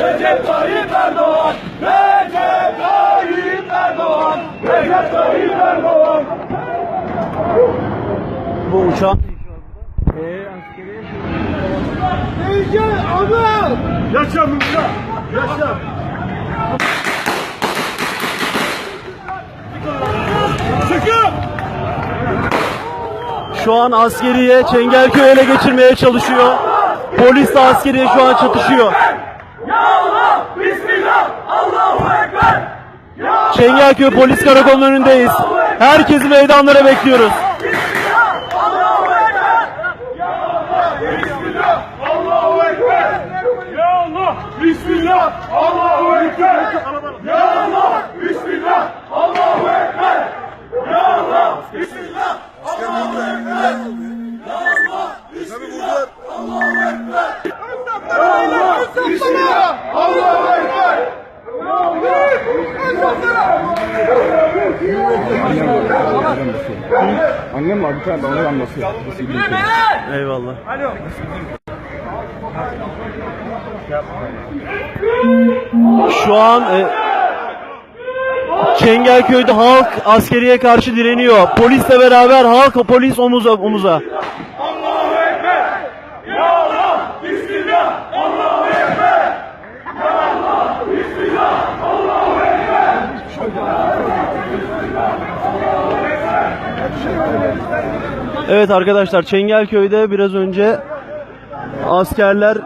Recep Tayyip Erdoğan! Recep Tayyip Erdoğan! Recep Tayyip Erdoğan! Bu uçağın ee, askeri Ece Anıl! Yaşa Mümka! Yaşa! Çıkın! Şu an askeriye Çengelköy'e ele geçirmeye çalışıyor. Polis de askeriye şu an çatışıyor. Çengelköy Polis Karakolu'nun önündeyiz. Herkesi meydanlara bekliyoruz. Allahu Ekber! Ya Allah! Bismillah! Allahu Ekber! Ya Allah! Bismillah! Allahu Ekber! Ya Allah! Bismillah! Allahu Ekber! Ya Allah! Bismillah! Allahu Ekber! Ya Allah! Bismillah! Allahu Ekber! Ya Allah! Annem var bir tane onu anlatıyor. Eyvallah. Şu an e, Çengelköy'de halk askeriye karşı direniyor. Polisle beraber halk polis omuza omuza. Allahu Ekber! Ya Allah! Bismillah! Allahu Ekber! Ya Allah! Bismillah! Allahu Ekber! Evet arkadaşlar Çengelköy'de biraz önce askerler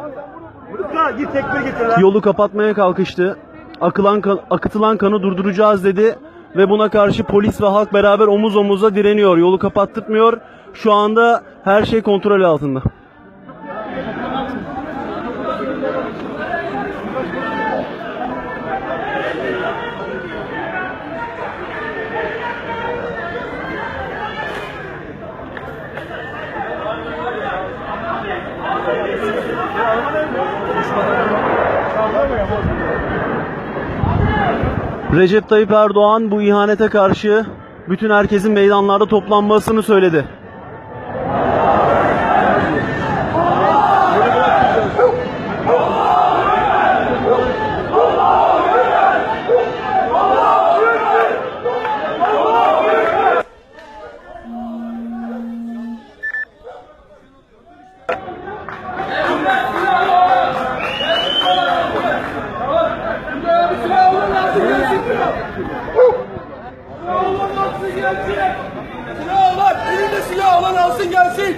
yolu kapatmaya kalkıştı. Akılan akıtılan kanı durduracağız dedi ve buna karşı polis ve halk beraber omuz omuza direniyor. Yolu kapattırmıyor. Şu anda her şey kontrol altında. Recep Tayyip Erdoğan bu ihanete karşı bütün herkesin meydanlarda toplanmasını söyledi. Silah olan, elinde silah olan alsın gelsin.